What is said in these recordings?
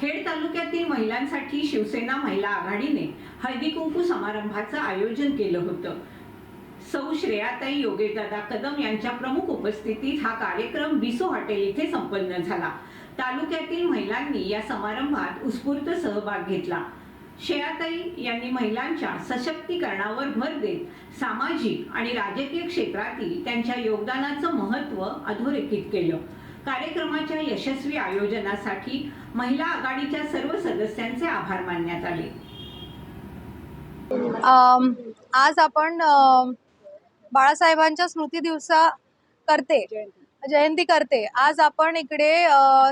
खेड तालुक्यातील महिलांसाठी शिवसेना महिला आघाडीने हळदी कुंकू समारंभाचं आयोजन केलं होतं. सौ श्रेयाताई योगेशदादा कदम यांच्या प्रमुख उपस्थितीत हा कार्यक्रम बिसो हॉटेल इथे संपन्न झाला. तालुक्यातील महिलांनी या समारंभात उत्स्फूर्त सहभाग घेतला. श्रेयाताई यांनी महिलांच्या सशक्तीकरणावर भर देत सामाजिक आणि राजकीय क्षेत्रातील त्यांच्या योगदानाचं महत्त्व अधोरेखित केलं. कार्यक्रमाच्या यशस्वी आयोजनासाठी महिला आघाडीच्या सर्व सदस्यांचे आभार मानण्यात आले. आज आपण बाळासाहेबांच्या स्मृती दिवसा करते जयंती करते. आज आपण इकडे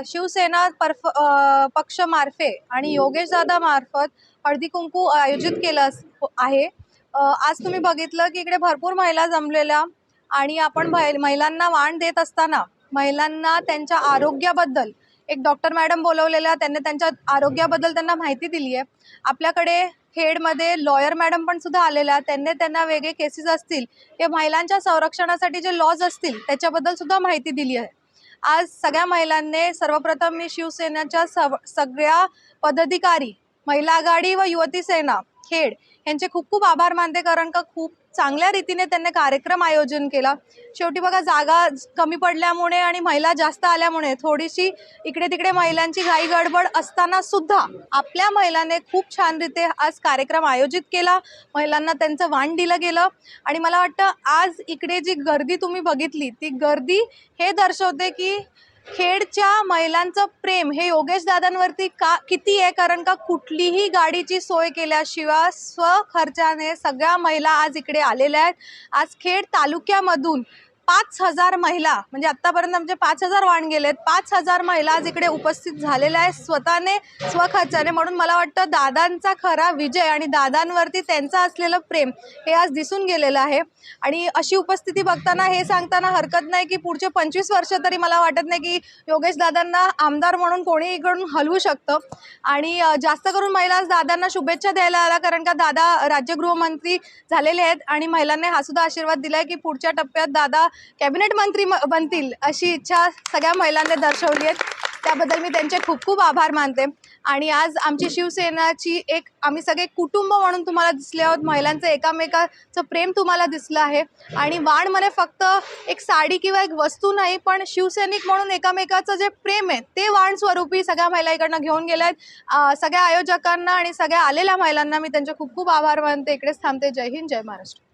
शिवसेना पर्फ पक्ष पक्षमार्फे आणि योगेश दादा मार्फत हळदी कुंकू आयोजित केलं आहे. आज तुम्ही बघितलं की इकडे भरपूर महिला जमलेल्या आणि आपण महिलांना वाण देत असताना महिलांना त्यांच्या आरोग्याबद्दल एक डॉक्टर मॅडम बोलवलेल्या त्यांनी त्यांच्या आरोग्याबद्दल त्यांना माहिती दिली आहे. आपल्याकडे खेडमध्ये लॉयर मॅडम पण सुद्धा आलेल्या त्यांनी त्यांना वेगळे केसेस असतील ते महिलांच्या संरक्षणासाठी जे लॉज असतील त्याच्याबद्दल सुद्धा माहिती दिली आहे. आज सगळ्या महिलांनी सर्वप्रथम मी शिवसेनेच्या सव सगळ्या पदाधिकारी महिला आघाडी व युवती सेना खेड यांचे खूप खूप आभार मानते कारण का खूप चांगल्या रीतीने त्यांनी कार्यक्रम आयोजन केला. शेवटी बघा जागा कमी पडल्यामुळे आणि महिला जास्त आल्यामुळे थोडीशी इकडे तिकडे महिलांची घाई गडबड असताना सुद्धा आपल्या महिलांनी खूप छान रीते आज कार्यक्रम आयोजित केला. महिलांना त्यांचं वाण दिलं गेलं. आणि मला वाटतं आज इकडे जी गर्दी तुम्ही बघितली ती गर्दी हे दर्शवते की खेडच्या महिलांचं प्रेम हे योगेश दादांवरती का किती आहे? कारण का कुठलीही गाडीची सोय केल्याशिवाय स्वखर्चाने सगळ्या महिला आज इकडे आलेल्या आहेत. आज खेड तालुक्यामधून पाच हजार महिला म्हणजे आत्तापर्यंत आमचे पाच हजार वाण गेले आहेत पाच हजार महिला आज इकडे उपस्थित झालेल्या आहेत स्वतःने स्वखर्चाने. म्हणून मला वाटतं दादांचा खरा विजय आणि दादांवरती त्यांचं असलेलं प्रेम हे आज दिसून गेलेलं आहे. आणि अशी उपस्थिती बघताना हे सांगताना हरकत नाही की पुढचे पंचवीस वर्ष तरी मला वाटत नाही की योगेश दादांना आमदार म्हणून कोणी इकडून हलवू शकतं. आणि जास्त करून महिला दादांना शुभेच्छा द्यायला आला कारण का दादा राज्यगृहमंत्री झालेले आहेत आणि महिलांनी हा सुद्धा आशीर्वाद आहे की पुढच्या टप्प्यात दादा कॅबिनेट मंत्री म- बनतील अशी इच्छा सगळ्या महिलांनी दर्शवली आहे. त्याबद्दल मी त्यांचे खूप खूप आभार मानते. आणि आज आमची शिवसेनाची एक आम्ही सगळे कुटुंब म्हणून तुम्हाला दिसले आहोत. महिलांचं एकामेकाचं प्रेम तुम्हाला दिसलं आहे. आणि वाणमध्ये फक्त एक साडी किंवा एक वस्तू नाही पण शिवसैनिक म्हणून एकामेकाचं जे प्रेम आहे ते वाण स्वरूपी सगळ्या महिला इकडनं घेऊन गेल्या आहेत. सगळ्या आयोजकांना आणि सगळ्या आलेल्या महिलांना मी त्यांचे खूप खूप आभार मानते. इकडेच थांबते. जय हिंद जय महाराष्ट्र.